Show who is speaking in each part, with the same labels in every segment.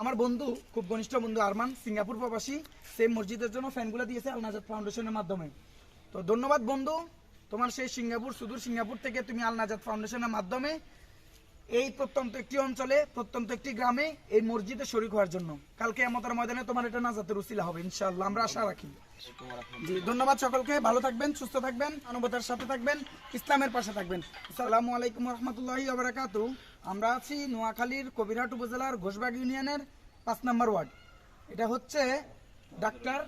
Speaker 1: আমার বন্ধু, খুব ঘনিষ্ঠ বন্ধু আরমান, সিঙ্গাপুর প্রবাসী সেই মসজিদের জন্য ফ্যানগুলো দিয়েছে আল নাজাদ ফাউন্ডেশনের মাধ্যমে। তো ধন্যবাদ বন্ধু, তোমার সেই সিঙ্গাপুর, সুদূর সিঙ্গাপুর থেকে তুমি আল নাজাদ ফাউন্ডেশনের মাধ্যমে এই প্রত্যন্ত একটি অঞ্চলে, প্রত্যন্ত একটি গ্রামে এই মসজিদে শরিক হওয়ার জন্য। কালকে আমাদের ময়দানে তোমার এটা নাজাতের উসিলা হবে ইনশাল্লাহ আমরা আশা রাখি। জি, ধন্যবাদ সকলকে, ভালো থাকবেন, সুস্থ থাকবেন, মানবতার সাথে থাকবেন, ইসলামের পাশে থাকবেন। আসসালামু আলাইকুম রহমতুল্লাহি আবরাকাতু আমরা আছি নোয়াখালীর কবিরহাট উপজেলার ঘোষবাগ ইউনিয়নের পাঁচ নম্বর ওয়ার্ড। এটা হচ্ছে ডাক্তার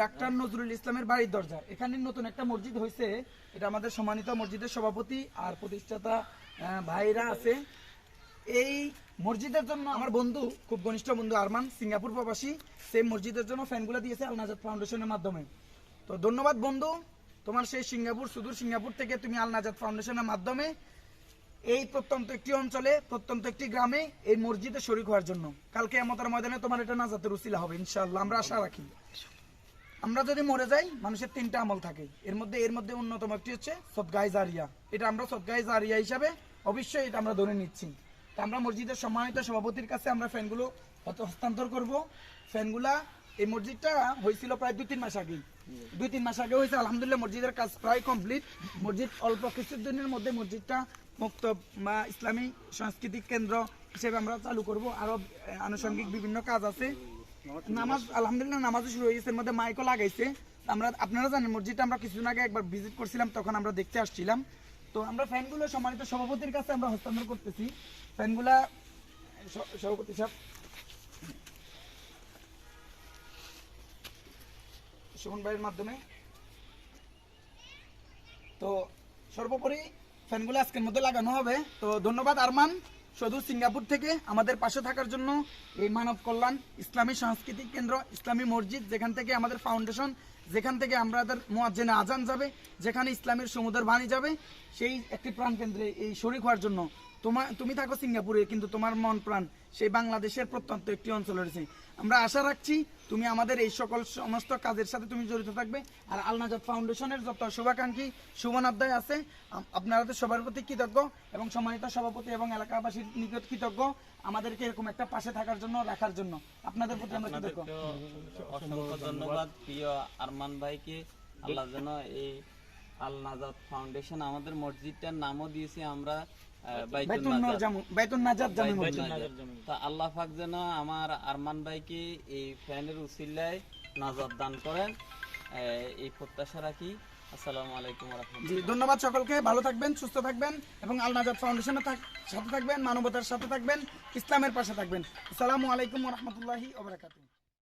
Speaker 1: ডাক্তার নজরুল ইসলামের বাড়ির দরজা। এখানে নতুন একটা মসজিদ হয়েছে। এটা আমাদের সম্মানিত মসজিদের সভাপতি আর প্রতিষ্ঠাতা ভাইরা আছে। এই মসজিদের জন্য আমার বন্ধু খুব ঘনিষ্ঠ বন্ধু আরমান সিঙ্গাপুর প্রবাসী সেই মসজিদের জন্য ফ্যানগুলো দিয়েছে আল নাজাদ ফাউন্ডেশনের মাধ্যমে। তো ধন্যবাদ বন্ধু। তোমার সেই সিঙ্গাপুর সুদূর সিঙ্গাপুর থেকে তুমি আল নাজাদ ফাউন্ডেশনের মাধ্যমে এই প্রত্যন্ত একটি অঞ্চলে, প্রত্যন্ত একটি গ্রামে এই মসজিদে শরিক হওয়ার জন্য। কালকে আমাদের ময়দানে তোমার এটা নাজাতের উসিলা হবে, ইনশাআল্লাহ। আমরা আশা রাখি। আমরা যদি মরে যাই, মানুষের তিনটা আমল থাকে। এর মধ্যে এর মধ্যে অন্যতম একটি হচ্ছে সদগাই জারিয়া। এটা আমরা সদগাই জারিয়া হিসাবে অবশ্যই এটা আমরা ধরে নিচ্ছি। তা আমরা মসজিদের সম্মানিত সভাপতির কাছে আমরা ফ্যানগুলো হস্তান্তর করব। ফ্যানগুলা এই মসজিদটা হয়েছিল প্রায় দুই, তিন মাস আগে। দুই, তিন মাস আগে হয়েছে, আলহামদুলিল্লাহ মসজিদের কাজ প্রায় কমপ্লিট মসজিদ অল্প কিছু দিনের মধ্যে মসজিদটা মুক্ত বা ইসলামী সাংস্কৃতিক কেন্দ্র হিসেবে আমরা চালু করব। আরও আনুষঙ্গিক বিভিন্ন কাজ আছে। নামাজ, আলহামদুলিল্লাহ নামাজও শুরু হয়ে গেছে মধ্যে মাইকও লাগাইছে। আমরা, আপনারা জানেন, মসজিদটা আমরা কিছুদিন আগে একবার ভিজিট করছিলাম, তখন আমরা দেখতে আসছিলাম। তো আমরা ফ্যানগুলো সম্মানিত সভাপতির কাছে আমরা হস্তান্তর করতেছি। ফ্যানগুলা সভাপতি সাহেব সুমন ভাইয়ের মাধ্যমে। তো সর্বোপরি ফ্যানগুলো আজকের মধ্যে লাগানো হবে। তো ধন্যবাদ আরমান শুধু সিঙ্গাপুর থেকে আমাদের পাশে থাকার জন্য। এই মানব কল্যাণ ইসলামী সাংস্কৃতিক কেন্দ্র, ইসলামী মসজিদ, যেখান থেকে আমাদের ফাউন্ডেশন যেখান থেকে আমাদের মোয়াজ্জেনে আজান যাবে, যেখানে ইসলামের সমুদ্র বাণী যাবে, সেই একটি প্রাণ কেন্দ্রে এই শরিক হওয়ার জন্য। তোমার তুমি থাকো সিঙ্গাপুরে, কিন্তু তোমার মন প্রাণ সেই বাংলাদেশের প্রত্যন্ত একটি অঞ্চল রয়েছে। আমরা আশা রাখছি তুমি আমাদের এই সকল সমস্ত কাজের সাথে তুমি জড়িত থাকবে। আর আলনাজাদ ফাউন্ডেশনের যত শুভাকাঙ্ক্ষী শুভনাধ্যায় আছে, আম- আপনাদের সবার প্রতি কৃতজ্ঞ এবং সম্মানিত সভাপতি এবং এলাকাবাসীর নিকট কৃতজ্ঞ আমাদেরকে এরকম একটা পাশে থাকার জন্য, রাখার জন্য। আপনাদের প্রতি আমরা কৃতজ্ঞ।
Speaker 2: অসংখ্য ধন্যবাদ। প্রিয় আরমান ভাইকে আল্লাহ যেন এই আল নাজাদ ফাউন্ডেশন আমাদের মসজিদটার নামও দিয়েছি আমরা আল্লাহ পাক যেন আমার আরমান ভাইকে এই ফ্যানের উসিলায় নাজাদ দান করেন। এই প্রত্যাশা রাখি। আসসালামু আলাইকুম
Speaker 1: জি ধন্যবাদ সকলকে। ভালো থাকবেন সুস্থ থাকবেন এবং আল নাজাদ ফাউন্ডেশনের সাথে থাকবেন মানবতার সাথে থাকবেন ইসলামের পাশে থাকবেন। আসসালামু আলাইকুম রহমতুল্লাহি